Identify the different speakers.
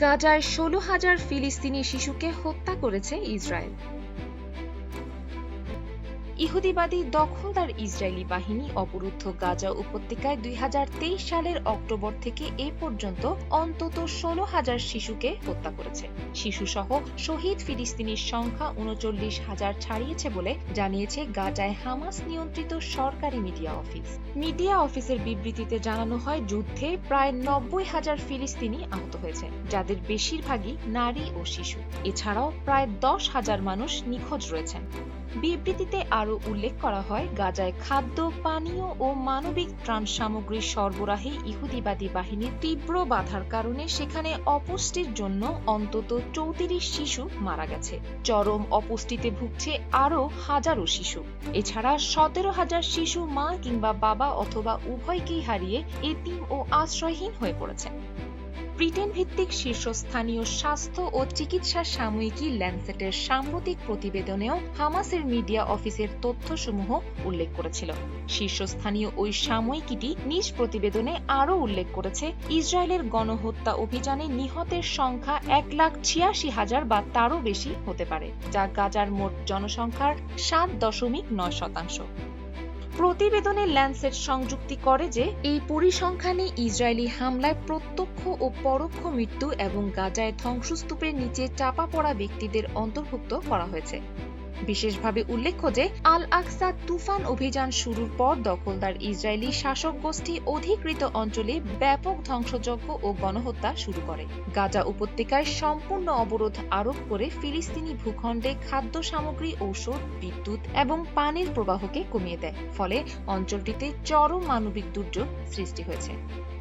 Speaker 1: গাজায় ষোলো হাজার ফিলিস্তিনি শিশুকে হত্যা করেছে ইসরায়েল। ইহুদিবাদী দখলদার ইসরায়েলি বাহিনী অবরুদ্ধ গাজা উপত্যকায় দুই হাজার তেইশ সালের অক্টোবর থেকে এ পর্যন্ত অন্তত ষোলো হাজার শিশুকে হত্যা করেছে। শিশুসহ শহীদ ফিলিস্তিনির সংখ্যা উনচল্লিশ হাজার ছাড়িয়েছে বলে জানিয়েছে গাজায় হামাস নিয়ন্ত্রিত সরকারি মিডিয়া অফিস। মিডিয়া অফিসের বিবৃতিতে জানানো হয়, যুদ্ধে প্রায় নব্বই হাজার ফিলিস্তিনি আহত হয়েছে, যাদের বেশিরভাগই নারী ও শিশু। এছাড়াও প্রায় দশ হাজার মানুষ নিখোঁজ রয়েছেন। বিবৃতিতে আরও উল্লেখ করা হয়, গাজায় খাদ্য, পানীয় ও মানবিক ত্রাণ সামগ্রী সরবরাহে ইহুদিবাদী বাহিনীর তীব্র বাধার কারণে সেখানে অপুষ্টির জন্য অন্তত চৌত্রিশ শিশু মারা গেছে। চরম অপুষ্টিতে ভুগছে আরও হাজারো শিশু। এছাড়া সতেরো হাজার শিশু মা কিংবা বাবা অথবা উভয়কেই হারিয়ে এতিম ও আশ্রয়হীন হয়ে পড়েছে ব্রিটেন ভিত্তিক শীর্ষস্থানীয় স্বাস্থ্য ও চিকিৎসা সাময়িকী ল্যান্সেটের সাম্প্রতিক প্রতিবেদনেও হামাসের মিডিয়া অফিসের তথ্যসমূহ উল্লেখ করেছিল। শীর্ষস্থানীয় ওই সাময়িকীটি নিজ প্রতিবেদনে আরও উল্লেখ করেছে, ইসরায়েলের গণহত্যা অভিযানে নিহতের সংখ্যা এক লাখ ছিয়াশি হাজার বা তারও বেশি হতে পারে, যা গাজার মোট জনসংখ্যার সাত দশমিক নয় শতাংশ। প্রতিবেদনে ল্যান্সেট সংযুক্তি করে যে, এই পরিসংখ্যানে ইসরায়েলি হামলায় প্রত্যক্ষ ও পরোক্ষ মৃত্যু এবং গাজায় ধ্বংসস্তূপের নিচে চাপা পড়া ব্যক্তিদের অন্তর্ভুক্ত করা হয়েছে। বিশেষভাবে উল্লেখ্য যে আল আকসা তুফান অভিযান শুরুর পর দখলদার ইসরায়েলি শাসক গোষ্ঠী অধিকৃত অঞ্চলে ব্যাপক ধ্বংসযজ্ঞ ও গণহত্যা শুরু করে। গাজা উপত্যকায় সম্পূর্ণ অবরোধ আরোপ করে ফিলিস্তিনি ভূখণ্ডে খাদ্য সামগ্রী, ঔষধ, বিদ্যুৎ এবং পানির প্রবাহকে কমিয়ে দেয়। ফলে অঞ্চলটিতে চরম মানবিক দুর্যোগ সৃষ্টি হয়েছে।